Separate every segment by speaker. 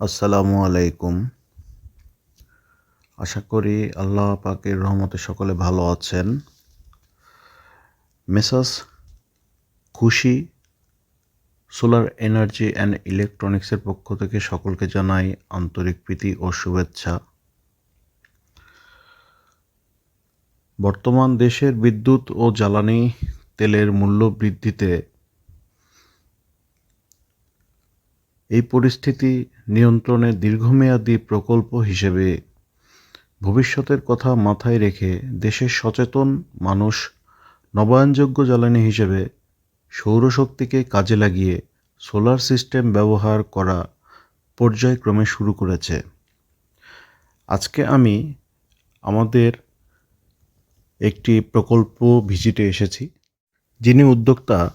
Speaker 1: আসসালামু আলাইকুম। আশা করি আল্লাহ পাকের রহমতে সকলে ভালো আছেন। মেসাস, খুশি, সোলার এনার্জি অ্যান্ড ইলেকট্রনিক্সের পক্ষ থেকে সকলকে জানাই আন্তরিক প্রীতি ও শুভেচ্ছা। বর্তমান দেশের বিদ্যুৎ ও জ্বালানি তেলের মূল্য বৃদ্ধিতে এই পরিস্থিতি নিয়ন্ত্রণে দীর্ঘমেয়াদী প্রকল্প হিসেবে ভবিষ্যতের কথা মাথায় রেখে দেশের সচেতন মানুষ নবায়নযোগ্য জ্বালানি হিসেবে সৌরশক্তিকে কাজে লাগিয়ে সোলার সিস্টেম ব্যবহার করা পর্যায়ক্রমে শুরু করেছে। আজকে আমি আমাদের একটি প্রকল্প ভিজিটে এসেছি। যিনি উদ্যোক্তা,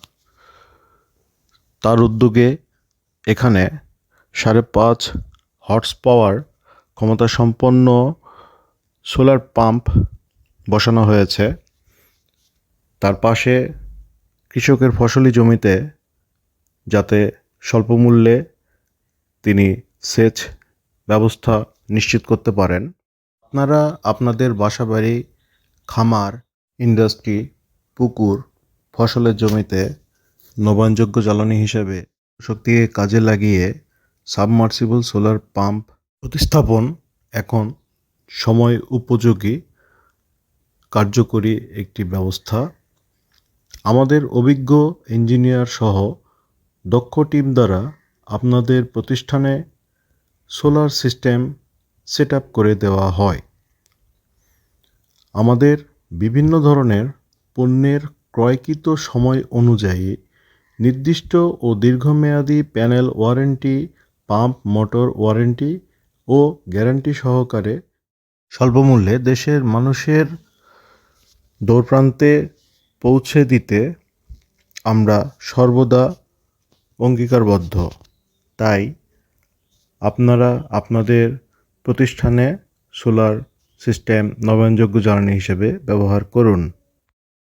Speaker 1: তার উদ্যোগে এখানে সাড়ে পাঁচ হর্স পাওয়ার ক্ষমতা সম্পন্ন সোলার পাম্প বসানো হয়েছে। তার পাশে কৃষকের ফসলি জমিতে যাতে স্বল্প মূল্যে তিনি সেচ ব্যবস্থা নিশ্চিত করতে পারেন। আপনারা আপনাদের বাসাবাড়ি, খামার ইন্ডাস্ট্রি পুকুর, ফসলের জমিতে নবায়নযোগ্য জ্বালানি হিসেবে শক্তিকে কাজে লাগিয়ে সাবমার্সিবল সোলার পাম্প প্রতিস্থাপন এখন সময় উপযোগী, কার্যকরী একটি ব্যবস্থা। আমাদের অভিজ্ঞ ইঞ্জিনিয়ার সহ দক্ষ টিম দ্বারা আপনাদের প্রতিষ্ঠানে সোলার সিস্টেম সেট করে দেওয়া হয়। আমাদের বিভিন্ন ধরনের পণ্যের ক্রয়কৃত সময় অনুযায়ী নির্দিষ্ট ও দীর্ঘমেয়াদী panel warranty, pump motor warranty ও গ্যারান্টি সহকারে স্বল্পমূল্যে দেশের মানুষের দৌড়প্রান্তে পৌঁছে দিতে আমরা সর্বদা অঙ্গীকারবদ্ধ। তাই আপনারা আপনাদের প্রতিষ্ঠানে সোলার সিস্টেম নবায়নযোগ্য জ্বালানি হিসেবে ব্যবহার করুন।